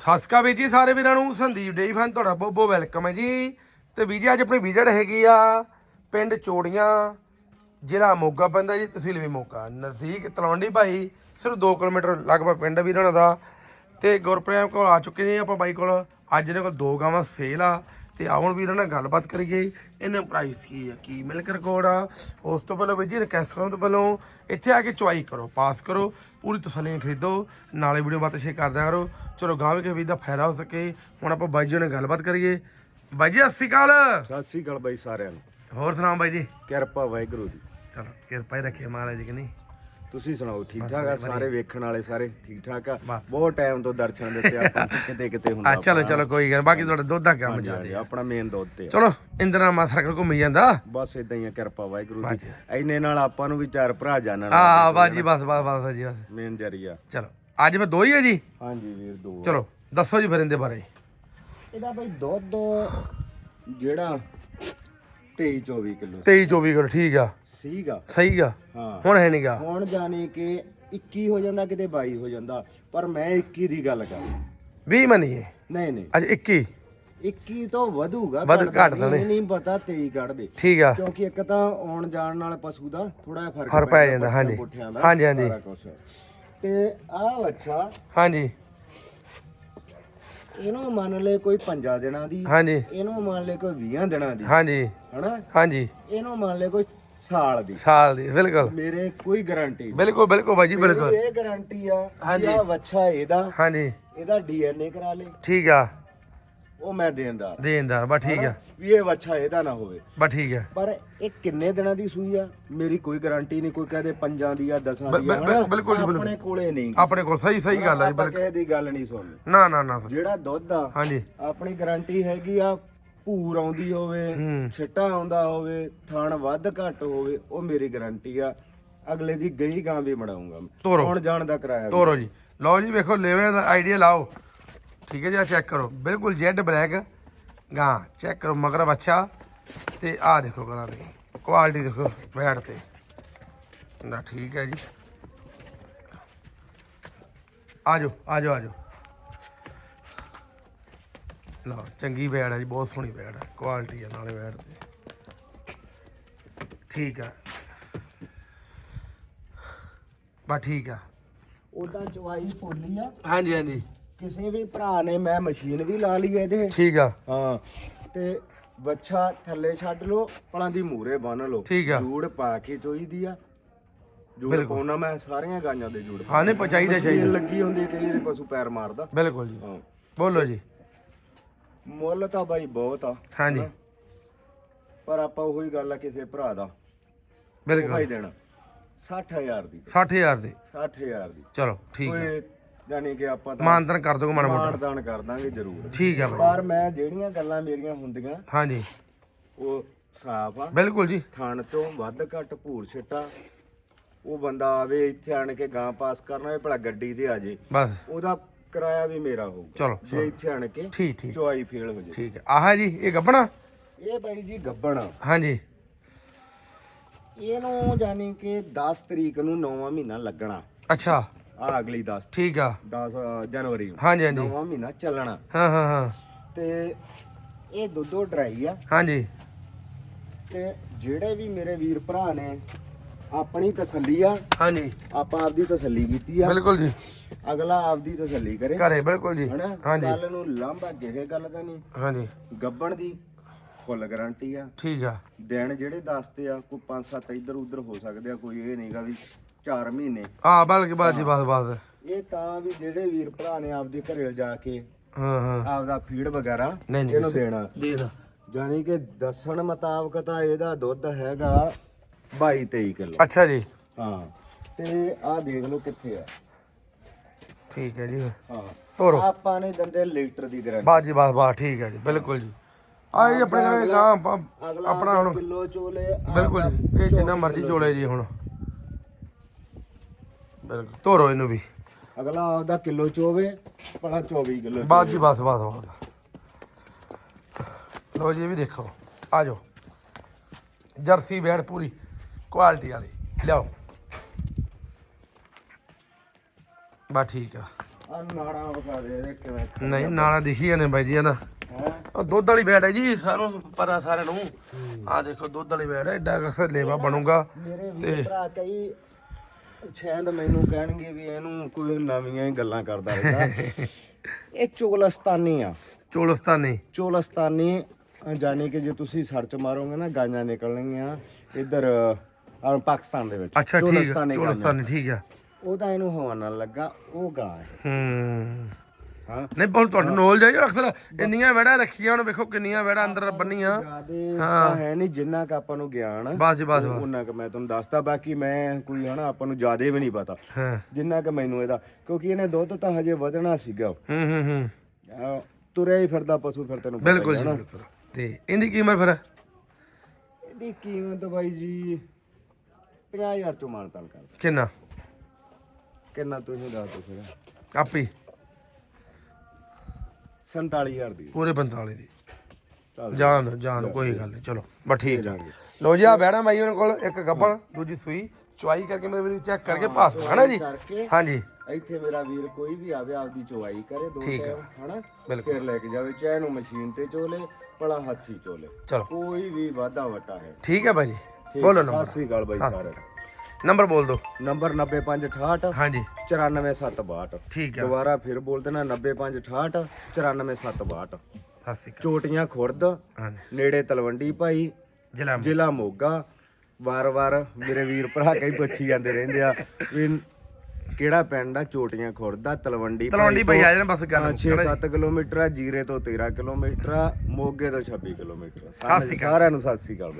ਸਤਿ ਸਸਕਾ ਵੀਰ ਜੀ, ਸਾਰੇ ਵੀਰਾਂ ਨੂੰ ਸੰਦੀਪ ਡੇਈ ਫਨ ਤੁਹਾਡਾ ਬਹੁਤ ਬਹੁਤ ਵੈਲਕਮ ਹੈ ਜੀ। ਤੇ ਵੀਰ ਜੀ, ਅੱਜ ਆਪਣੀ ਵਿਜ਼ਿਟ ਹੈਗੀ ਆ ਪਿੰਡ ਚੋੜੀਆਂ, ਜ਼ਿਲ੍ਹਾ ਮੋਗਾ ਪੈਂਦਾ ਜੀ, ਤਹਿਸੀਲ ਵੀ ਮੋਗਾ। ਨਜ਼ਦੀਕ ਤਲਵੰਡੀ ਭਾਈ, ਸਿਰਫ 2 ਕਿਲੋਮੀਟਰ ਲਗਭਗ ਪਿੰਡ ਆ ਵੀਰਾਂ ਦਾ। ਤੇ ਗੁਰਪ੍ਰੇਮ ਕੋਲ ਆ ਚੁੱਕੇ ਜੀ ਆਪਾਂ ਬਾਈ ਕੋਲ। ਅੱਜ ਇਹਨਾਂ ਕੋਲ ਦੋ ਗਾਵਾਂ ਸੇਲ ਆ। ਤੇ ਆਉਣ ਵੀਰਾਂ ਨਾਲ ਗੱਲਬਾਤ ਕਰੀਏ। ਇਹਨਾਂ ਪ੍ਰਾਈਸ ਕੀ ਆ ਕੀ ਮਿਲਕ ਰਿਕਾਰਡ ਆ? ਉਸ ਤੋਂ ਪਹਿਲਾਂ ਵੀਰ ਜੀ ਰਿਕਵੈਸਟ ਕਰਨ ਤੋਂ ਪਹਿਲਾਂ ਇੱਥੇ ਆ ਕੇ ਚੁਆਈ ਕਰੋ ਪਾਸ ਕਰੋ ਪੂਰੀ ਤਸੱਲੀ ਖਰੀਦੋ ਨਾਲੇ ਵੀਡੀਓ ਬਾਤ ਸ਼ੇਅਰ ਕਰਦਿਆ ਕਰੋ ਚਲੋ ਗਾਂ ਵੀ ਕੇ ਵੀ ਦਾ ਫਾਇਦਾ ਹੋ ਸਕੇ। ਹੁਣ ਆਪਾਂ ਬਾਈ ਜੀ ਨਾਲ ਗੱਲਬਾਤ ਕਰੀਏ। ਬਾਈ ਜੀ ਸਤਿ ਸ਼੍ਰੀ ਅਕਾਲ। ਸਤਿ ਸ੍ਰੀ ਅਕਾਲ ਬਾਈ ਸਾਰਿਆਂ ਨੂੰ। ਹੋਰ ਸੁਣਾਓ ਬਾਈ ਜੀ? ਕਿਰਪਾ ਵਾਹਿਗੁਰੂ ਦੀ। ਚਲੋ ਕਿਰਪਾ ਹੀ ਰੱਖੇ ਮਹਾਰਾਜ ਜੀ ਕਿ ਨਹੀਂ? ਤੁਸੀਂ ਸੁਣਾਓ ਠੀਕ ਠਾਕ ਆ? ਸਾਰੇ ਵੇਖਣ ਵਾਲੇ ਸਾਰੇ ਠੀਕ ਠਾਕ ਆ? ਬਸ। ਬਹੁਤ ਟਾਈਮ ਤੋਂ ਦਰਸ਼ਨ ਦਿੱਤੇ ਆਪਾਂ ਕਿਤੇ ਕਿਤੇ ਹੁੰਦਾ ਆ ਚਲੋ ਚਲੋ ਕੋਈ ਗੱਲ ਬਾਕੀ ਤੁਹਾਡਾ ਦੁੱਧ ਦਾ ਕੰਮ ਹਾਂਜੀ, ਆਪਣਾ ਮੇਨ ਦੁੱਧ ਤੇ ਆ। ਚਲੋ ਇੰਦਰਾ ਮਾ ਸਰਕਲ ਘੁੰਮੀ ਜਾਂਦਾ? ਬਸ ਇਦਾਂ ਹੀ ਆ ਕਿਰਪਾ ਵਾਹਿਗੁਰੂ ਦੀ। ਐਨੇ ਨਾਲ ਆਪਾਂ ਨੂੰ ਵੀ ਚਾਰ ਭਰਾ ਜਾਣਨ ਆ ਬਾਜੀ ਬਸ ਬਸ ਬਸ ਜੀ ਬਸ। ਮੇਨ ਜਰੀਆ ਚਲੋ ਅੱਜ ਫਿਰ ਦੋ ਹੀ ਹੈ ਜੀ? ਹਾਂਜੀ ਵੀਰ ਦੋ ਚਲੋ ਦੱਸੋ ਜੀ ਫਿਰ ਇਹਦੇ ਬਾਰੇ। ਇਹਦਾ ਬਾਈ ਦੁੱਧ ਜਿਹੜਾ 23 24 ਕਿਲੋ 23 24 ਕਿਲੋ ਠੀਕ ਆ। ਸੀਗਾ। ਸਹੀ ਆ। ਹਾਂ। ਹੁਣ ਹੈ ਨਹੀਂਗਾ ਹੁਣ ਜਾਣੀ ਕਿ 21 ਹੋ ਜਾਂਦਾ ਕਿਤੇ 22 ਹੋ ਜਾਂਦਾ। ਪਰ ਮੈਂ 21 ਦੀ ਗੱਲ ਕਰ 20 ਮੰਨੀਏ ਨਹੀਂ। ਨਹੀਂ ਅੱਜ 21 21 ਤੋਂ ਵਧੂਗਾ ਵੱਧ- ਘੱਟਦਾ ਘੱਟਦਾ ਨਹੀਂ। ਨਹੀਂ ਪਤਾ 23 ਕੱਢ ਦੇ। ਠੀਕ ਆ। ਕਿਉਂਕਿ ਇੱਕ ਤਾਂ ਆਉਣ ਜਾਣ ਨਾਲ ਪਸ਼ੂ ਦਾ ਥੋੜਾ ਜਿਹਾ ਫ਼ਰਕ ਪੈ ਜਾਂਦਾ, ਹਾਂਜੀ। ਹਾਂਜੀ, ਹਾਂਜੀ। ਤੇ ਆਹ ਬੱਚਾ ਹਾਂਜੀ। ਇਹਨੂੰ ਮੰਨ ਲੈ ਕੋਈ 5 ਦਿਨਾਂ ਦੀ ਹਾਂਜੀ। ਇਹਨੂੰ ਮੰਨ ਲੈ ਕੋਈ 20 ਦਿਨਾਂ ਦੀ ਹਾਂਜੀ। ਹਨਾ? ਹਾਂਜੀ। ਇਹਨੂੰ ਮੰਨ ਲੈ ਕੋਈ ਸਾਲ ਦੀ। ਸਾਲ ਦੀ ਬਿਲਕੁਲ। ਮੇਰੇ ਕੋਈ ਗਾਰੰਟੀ ਬਿਲਕੁਲ ਬਿਲਕੁਲ ਬਾਈ ਜੀ ਬਿਲਕੁਲ। ਇਹ ਗਾਰੰਟੀ ਆ ਹਾਂਜੀ। ਬੱਚਾ ਇਹਦਾ ਹਾਂਜੀ। ਇਹਦਾ ਡੀਐਨਏ ਕਰਾ ਲੇ। ਠੀਕ ਆ। ਉਹ ਮੈਂ ਦੇਣਦਾਰ ਦੇਣਦਾਰ ਬਸ ਠੀਕ ਆ ਵੀ ਇਹ ਬੱਚਾ ਇਹਦਾ ਨਾ ਹੋਵੇ। ਬਸ ਠੀਕ ਆ ਪਰ ਇਹ ਕਿੰਨੇ ਦਿਨਾਂ ਦੀ ਸੂਈ ਆ? ਮੇਰੀ ਕੋਈ ਗਾਰੰਟੀ ਨਹੀਂ ਕੋਈ ਕਹਦੇ ਪੰਜਾਂ ਦੀ ਆ ਦਸਾਂ ਦੀ ਆ ਹਨਾ? ਬਿਲਕੁਲ। ਆਪਣੇ ਕੋਲੇ ਨਹੀਂ। ਆਪਣੇ ਕੋਲ ਸਹੀ ਸਹੀ ਗੱਲ ਆ ਜੀ ਕਿਸੇ ਦੀ ਗੱਲ ਨਹੀਂ ਸੁਣਨੀ। ਨਾ ਨਾ ਨਾ। ਜਿਹੜਾ ਦੁੱਧ ਆ ਹਾਂਜੀ। ਆਪਣੀ ਗਾਰੰਟੀ ਹੈਗੀ ਆ ਭੂਰ ਆਉਂਦੀ ਹੋਵੇ। ਛਿੱਟਾ ਆਉਂਦਾ ਹੋਵੇ ਥਣ ਵੱਧ ਘੱਟ ਹੋਵੇ ਉਹ ਮੇਰੀ ਗਾਰੰਟੀ ਆ। ਅਗਲੇ ਦੀ ਗਈ ਗਾਂ ਵੀ ਮੜਾਉਂਗਾ ਤੋਰੋ। ਹੁਣ ਜਾਣ ਦਾ ਕਿਰਾਇਆ। ਤੋਰੋ ਜੀ। ਲਓ ਜੀ ਵੇਖੋ ਲੈਵੇ ਦਾ ਆਈਡੀਆ ਲਾਓ। ਠੀਕ ਹੈ ਜੀ ਚੈੱਕ ਕਰੋ। ਬਿਲਕੁਲ ਜੈਡ ਬਲੈਕ ਗਾਂ ਚੈੱਕ ਕਰੋ ਮਗਰ ਬੱਚਾ ਤੇ ਆਹ ਦੇਖੋ ਗਾਂ ਦੀ ਕੁਆਲਿਟੀ ਦੇਖੋ ਬੈਠ ਤੇ। ਨਾ ਠੀਕ ਹੈ ਜੀ। ਆਜੋ ਆਜੋ ਆਜੋ। ਲਓ ਚੰਗੀ ਬੈੜ ਹੈ ਜੀ ਬਹੁਤ ਸੋਹਣੀ ਬੈੜ ਹੈ ਕੁਆਲਿਟੀ ਹੈ ਨਾਲੇ ਬੈੜ ਤੇ। ਠੀਕ ਹੈ ਬਸ ਠੀਕ ਆ। ਉਦਾਂ ਚਵਾਈ ਫੁੱਲੀ ਆ। ਹਾਂਜੀ ਹਾਂਜੀ। ਕਿਸੇ ਵੀ ਭਰਾ ਨੇ ਮੈਂ ਮਸ਼ੀਨ ਵੀ ਲਾ ਲਈ ਇਹਦੇ। ਠੀਕ ਆ। ਹਾਂ ਤੇ ਬੱਚਾ ਥੱਲੇ ਛੱਡ ਲੋ ਪਲਾਂ ਦੀ ਮੂਰੇ ਬੰਨ ਲੋ ਠੀਕ ਆ। ਜੂੜ ਪਾ ਕੇ ਚੋਈਦੀ ਆ। ਜੂੜ ਪਾਉਣਾ ਮੈਂ ਸਾਰੀਆਂ ਗਾਈਆਂ ਦੇ ਜੂੜ ਹਾਂ ਨਹੀਂ ਪ- ਚਾਹੀਦਾ ਮਸ਼ੀਨ ਚਾਹੀਦਾ। ਲੱਗੀ ਹੁੰਦੀ ਕਈ ਵਾਰੀ ਪਸ਼ੂ ਪੈਰ ਮਾਰਦਾ। ਬਿਲਕੁਲ ਜੀ। ਹਾਂ। ਬੋਲੋ ਜੀ। ਮੁੱਲ ਤਾਂ ਬਾਈ ਬਹੁਤ ਆ ਹਾਂਜੀ। ਪਰ ਆਪਾਂ ਉਹੀ ਗੱਲ ਆ ਕਿਸੇ ਭਰਾ ਦਾ। ਬਿਲਕੁਲ। ਭਾਈ ਦੇਣਾ। 60000 ਦੀ। 60000 ਦੇ। 60000 ਦੀ। ਚਲੋ ਠੀਕ ਹੈ ਯਾਨੀ ਕਿ ਆਪਾਂ ਤਾਂ ਮਾਨਤਨ ਕਰ ਦੋਗੇ ਮਾੜਾ ਮੋਟਾ। ਮਾਨਦਾਨ ਕਰ ਦਾਂਗੇ ਜ਼ਰੂਰ। ਠੀਕ ਹੈ ਬਾਈ। ਪਰ ਮੈਂ ਜਿਹੜੀਆਂ ਗੱਲਾਂ ਮੇਰੀਆਂ ਹੁੰਦੀਆਂ ਹਾਂਜੀ। ਉਹ ਸਾਫ਼ ਆ। ਬਿਲਕੁਲ ਜੀ। ਥਣ ਤੋਂ ਵੱਧ ਘੱਟ ਭੂਰ ਛਿੱਟਾ। ਉਹ ਬੰਦਾ ਆਵੇ ਇੱਥੇ ਆਣ ਕੇ ਗਾਂ ਪਾਸ ਕਰਨਾ ਹੋਵੇ ਭਲਾ ਗੱਡੀ ਤੇ ਆ ਜੇ। ਬਸ। ਉਹਦਾ ਕਿਰਾਇਆ ਵੀ ਮੇਰਾ ਹੋਊਗਾ ਚਲੋ ਜੇ ਇੱਥੇ ਆਣ ਕੇ ਠੀਕ ਠੀਕ। ਚੁਆਈ ਫੇਲ ਹੋ ਜੇ। ਠੀਕ ਹੈ ਆਹ ਜੀ ਇਹ ਗੱਬਣਾ? ਇਹ ਬਾਈ ਜੀ ਗੱਬਣ। ਆ। ਹਾਂਜੀ। ਇਹਨੂੰ ਜਾਨੀ ਕਿ 10 ਤਰੀਕ ਨੂੰ 9ਵਾਂ ਮਹੀਨਾ ਲੱਗਣਾ। ਅੱਛਾ। ਆ ਅਗਲੀ 10 ਠੀਕ ਆ। 10 ਜਨਵਰੀ ਨੂੰ। ਹਾਂਜੀ ਹਾਂਜੀ। 9ਵਾਂ ਮਹੀਨਾ ਚੱਲਣਾ। ਹਾਂ ਹਾਂ ਹਾਂ। ਤੇ ਇਹ ਦੁੱਧੋ ਡਰਾਈ ਆ। ਹਾਂਜੀ। ਤੇ ਜਿਹੜੇ ਵੀ ਮੇਰੇ ਵੀਰ ਭਰਾ ਨੇ ਆਪਣੀ ਤਸੱਲੀ ਆ। ਹਾਂਜੀ। ਆਪਾਂ ਆਪਦੀ ਤਸੱਲੀ ਕੀਤੀ ਆ। ਬਿਲਕੁਲ ਜੀ। ਅਗਲਾ ਆਪਦੀ ਤਸੱਲੀ ਕਰੇ। ਘਰੇ ਬਿਲਕੁਲ ਜੀ। ਹਨਾ? ਹਾਂਜੀ। ਕੱਲ ਨੂੰ ਲਾਂਭਾ ਕਿਸੇ ਗੱਲ ਦਾ ਨਹੀਂ। ਹਾਂਜੀ। ਗੱਬਣ ਦੀ ਫੁੱਲ ਗਾਰੰਟੀ ਆ। ਠੀਕ ਆ। ਦਿਨ ਜਿਹੜੇ ਦੱਸਦੇ ਆ ਕੋਈ 5-7 ਇੱਧਰ ਉੱਧਰ ਹੋ ਸਕਦੇ ਆ ਕੋਈ ਇਹ ਨਹੀਂਗਾ ਵੀ 4 ਮਹੀਨੇ। ਆ ਬਲਕਿ ਬਾਤ ਜੀ ਬਸ ਬਸ। ਇਹ ਤਾਂ ਵੀ ਜਿਹੜੇ ਵੀਰ ਭਰਾ ਨੇ ਆਪਦੇ ਘਰੇ ਜਾ ਕੇ ਹਾਂ ਹਾਂ। ਆਪਦਾ ਫੀਡ ਵਗੈਰਾ ਨਹੀਂ, ਨਹੀਂ। ਇਹਨੂੰ ਦੇਣਾ। ਜਾਨੀ ਕਿ ਦੱਸਣ ਮੁਤਾਬਕ ਤਾਂ ਇਹਦਾ ਦੁੱਧ ਹੈਗਾ 22-23 ਕਿਲੋ। ਅੱਛਾ ਜੀ। ਹਾਂ ਤੇ ਆਹ ਦੇਖ ਲਓ ਕਿੱਥੇ ਆ। ਠੀਕ ਹੈ ਜੀ। ਹਾਂ। ਤੋਰੋ। ਆਪਾਂ ਨੇ ਦੰਦੇ ਲੀਟਰ ਦੀ ਗਾਰੰਟੀ ਬਾਤ ਜੀ ਬਸ ਬਸ ਠੀਕ ਹੈ ਜੀ ਬਿਲਕੁਲ ਜੀ। ਆ ਜੀ ਆਪਣੇ ਕੋਲ ਗਾਂ ਆਪਾਂ- ਅਗਲਾ ਆਪਣਾ ਹੁਣ ਕਿਲੋ ਚੋਲੇ ਬਿਲਕੁਲ ਜੀ ਇਹ ਜਿੰਨਾ ਮਰਜ਼ੀ ਚੋਲੇ। ਜੀ ਹੁਣ। ਬਿਲਕੁਲ ਤੋਰੋ ਇਹਨੂੰ ਵੀ। ਅਗਲਾ ਆਪਦਾ ਕਿਲੋ ਚੋਵੇ ਭਲਾ 24 ਕਿਲੋ ਬਾਤ ਜੀ ਬਸ ਬਸ ਬਸ। ਲੋ ਜੀ ਇਹ ਵੀ ਦੇਖੋ। ਆ ਜਾਓ। ਜਰਸੀ ਬੈੜ ਪੂਰੀ ਕੁਆਲਿਟੀ ਵਾਲੀ। ਲਿਆਓ। ਬਾ ਠੀਕ ਆ। ਆ ਨਾੜਾ ਦੇ ਕਿਵੇਂ ਨਹੀਂ ਨਾਲਾ ਦਿਖੀਆਂ ਨੇ ਬਾਈ ਜੀ ਇਹਦਾ ਉਹ ਦੁੱਧ ਵਾਲੀ ਬੈੜ ਹੈ ਜੀ ਸਾਨੂੰ ਪਤਾ ਸਾਰਿਆਂ ਨੂੰ। ਆ ਦੇਖੋ ਦੁੱਧ ਵਾਲੀ ਬੈੜ ਹੈ ਐਡਾ ਕਸਰ ਲੇਵਾ ਬਣੂਗਾ। ਮੇਰੇ ਭਰਾ ਕਈ ਸ਼ਾਇਦ ਮੈਨੂੰ ਕਹਿਣਗੇ ਵੀ ਇਹਨੂੰ ਕੋਈ ਨਵੀਆਂ ਹੀ ਗੱਲਾਂ ਕਰਦਾ ਰਹਿੰਦਾ। ਇਹ ਚੋਲਸਤਾਨੀ ਆ। ਚੋਲਸਤਾਨੀ। ਚੋਲਸਤਾਨੀ ਜਾਣੀ ਕਿ ਜੇ ਤੁਸੀਂ ਸਰਚ ਮਾਰੋਗੇ ਨਾ ਗਾਈਆਂ ਨਿਕਲਣਗੀਆਂ ਇੱਧਰ ਪਾਕਿਸਤਾਨ ਦੇ ਵਿੱਚ। ਅੱਛਾ ਠੀਕ ਚੋਲਸਤਾਨੀ ਠੀਕ ਹੈ ਉਹਦਾ ਇਹਨੂੰ ਹਵਾਨਾ ਲੱਗਾ ਉਹ ਗਾਂ ਹੈ। ਹੂੰ। ਹਾਂ। ਨਹੀਂ ਬਹੁਤ ਤੁਹਾਨੂੰ ਨੌਲੇਜ ਹੈ ਜੀ ਅਕਸਰ ਇੰਨੀਆਂ ਵੜਾ ਰੱਖੀਆਂ ਹੁਣ ਵੇਖੋ ਕਿੰਨੀਆਂ ਵੜਾ ਅੰਦਰ ਬੰਨੀਆਂ। ਤਾਂ ਹੈ। ਨਹੀਂ ਜਿੰਨਾ ਕ ਆਪਾਂ ਨੂੰ ਗਿਆਨ ਬਸ ਜੀ ਬਸ ਉਹਨਾਂ ਕ ਮੈਂ ਤੁਹਾਨੂੰ ਦੱਸਦਾ ਬਾਕੀ ਮੈਂ ਕੋਈ ਹਨਾ ਆਪਾਂ ਨੂੰ ਜਿਆਦੇ ਵੀ ਨਹੀਂ ਪਤਾ। ਹਾਂ। ਜਿੰਨਾ ਕ ਮੈਨੂੰ ਇਹਦਾ ਕਿਉਂਕਿ ਇਹਨੇ ਦੁੱਧ ਤਾਂ ਹਜੇ ਵਧਣਾ ਸੀਗਾ। ਹੂੰ ਹੂੰ ਹੂੰ। ਤੁਰਿਆ ਹੀ ਫਿਰਦਾ ਪਸ਼ੂ ਫਿਰ ਤੈਨੂੰ ਹੀ ਬਿਲਕੁਲ ਹੈ ਜੀ ਤੇ ਇਹਦੀ ਕੀਮਤ ਫਿਰ? ਇਹਦੀ ਕੀਮਤ ਬਾਈ ਜੀ 50000 ਚੋਂ ਮਾਨ ਤਾਲ ਕਰ ਕਿੰਨਾ? ਕਿੰਨਾ ਤੁਸੀਂ ਦੱਸ ਦਿਓ ਫਿਰ? ਆਪੀ। 47000 ਦੀ। ਪੂਰੇ 45 ਦੀ। ਜਾਣ ਦਿਓ, ਕੋਈ ਗੱਲ ਨਹੀਂ ਚਲੋ ਬਸ ਠੀਕ ਹੈ ਲੋ ਜੀ ਆ ਬਹਿਣਾ ਬਾਈ ਉਹਨਾਂ ਕੋਲ ਇੱਕ ਗੱਬਣ ਦੂਜੀ ਸੂਈ ਚੁਆਈ ਕਰਕੇ ਮੇਰੇ ਵੀਰ ਚੈੱਕ ਕਰਕੇ ਪਾਸ ਹਨਾ ਜੀ? ਕਰਕੇ ਹਾਂਜੀ। ਇੱਥੇ ਮੇਰਾ ਵੀਰ ਕੋਈ ਵੀ ਆਵੇ ਆਪਦੀ ਚੋਵਾਈ ਕਰੇ ਦੋ। ਟਾਈਮ ਹਨਾ। ਫਿਰ ਲੈ ਕੇ ਜਾਵੇ ਚਾਹੇ ਨੂੰ ਮਸ਼ੀਨ ਤੇ ਚੋਲੇ ਭਲਾ ਹੱਥੀ ਚੋਲੇ। ਕੋਈ ਵੀ ਵਾਧਾ ਵਟਾ ਹੈ। ਠੀਕ ਹੈ ਠੀਕ, ਬੋਲੋ ਸਤਿ ਨੰਬਰ ਸ੍ਰੀ ਅਕਾਲ ਬਾਈ ਸਾਰੇ ਨੰਬਰ ਬੋਲ ਦਿਓ। ਨੰਬਰ 9568 ਹਾਂਜੀ। 94762 ਠੀਕ ਹੈ ਦੁਬਾਰਾ ਫਿਰ ਬੋਲ ਦੇਣਾ 9568 94762 ਸਤਿ ਸ਼੍ਰੀ ਅਕਾਲ। ਚੋਟੀਆਂ ਖੁਰਦ ਹਾਂਜੀ। ਨੇੜੇ ਤਲਵੰਡੀ ਭਾਈ ਜ਼ਿਲ੍ਹਾ ਜ਼ਿਲ੍ਹਾ ਮੋਗਾ। ਵਾਰ-ਵਾਰ ਮੇਰੇ ਵੀਰ ਭਰਾ ਕਈ ਪੁੱਛੀ ਜਾਂਦੇ ਰਹਿੰਦੇ ਆ ਵੀ ਕਿਹੜਾ ਪਿੰਡ ਆ ਚੋਟੀਆਂ ਖੁਰਦ ਦਾ ਤਲਵੰਡੀ ਤਲਵੰਡੀ ਭਾਈ ਆ ਜਾਣਾ ਬਸ ਗੱਲ ਮੁੱਕ ਗਈ। 6-7 ਕਿਲੋਮੀਟਰ ਆ ਜੀਰੇ ਤੋਂ 13 ਕਿਲੋਮੀਟਰ ਆ ਮੋਗੇ ਤੋਂ 26 ਕਿਲੋਮੀਟਰ ਆ। ਸਤਿ ਸ਼੍ਰੀ ਅਕਾਲ। ਸਾਰਿਆਂ ਨੂੰ ਸਤਿ ਸ੍ਰੀ ਅਕਾਲ।